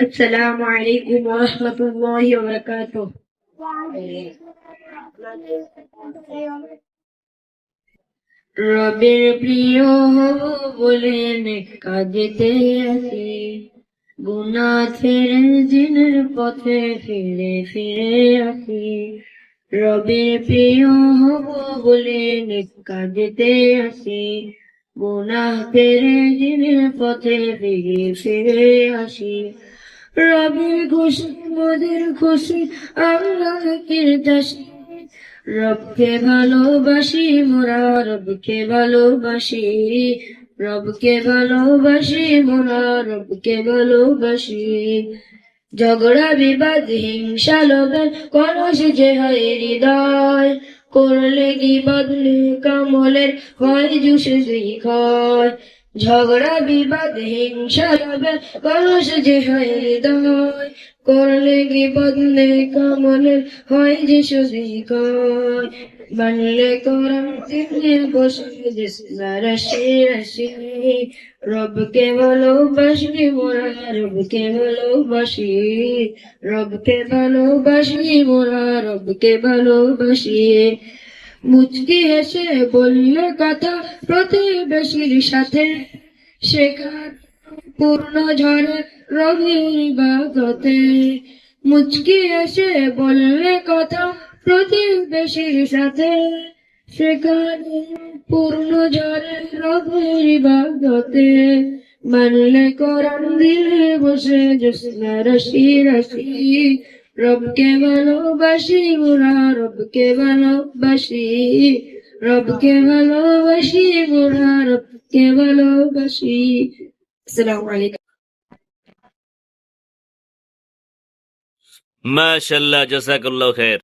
السلام عليكم ورحمة الله وبركاته রবের প্রিয় হব বলে নেক কাজেতে আসি গুনা ছেড়ে দিনের পথে ফিরে ফিরে আসি রবের প্রিয় হব বলে নেক কাজেতে আসি গুনা ছেড়ে দিনের পথে ফিরে ফিরে আসি রবের খুশি, মোদের খুশি আমরা চাষি। রবকে ভালোবাসি, মোরা রবকে ভালোবাসি। রবকে ভালোবাসি, মোরা রবকে ভালোবাসি। ঝগড়া, বিবাদ, হিংসা, লোভের কলস যে হয় হৃদয়, করলে কি বদলে কামলের হয় জুসে দুই খয়। ঝগড়া, বিবাদ, হিংসা লোভের কলস যে হয় হৃদয়, করলে কি বদলে কামলের হয় যে সুদি বানলে তিনে বসে রাশি রাশি রবকে ভালোবাসি, মোরা রবকে ভালোবাসি। রবকে ভালোবাসি, মোরা রবকে ভালোবাসি। মুচকি হেসে বললে কথা প্রতিবেশীর সাথে। শেখার পূর্ণ ঝড়ে রবির বাগতে। মুচকি এসে বললে কথা প্রতিবেশীর সাথে। সেখানে পূর্ণ ঝড়ে রবির বাগতে। মানলে কোরআন দিলে বসে, জোসনা রশি রশি। রবকে ভালোবাসি মোরা, রবকে ভালোবাসি। রবকে ভালোবাসি মোরা, রবকে ভালোবাসি। আসসালামু আলাইকুম। মাশাল্লাহ জাজাকাল্লাহ খের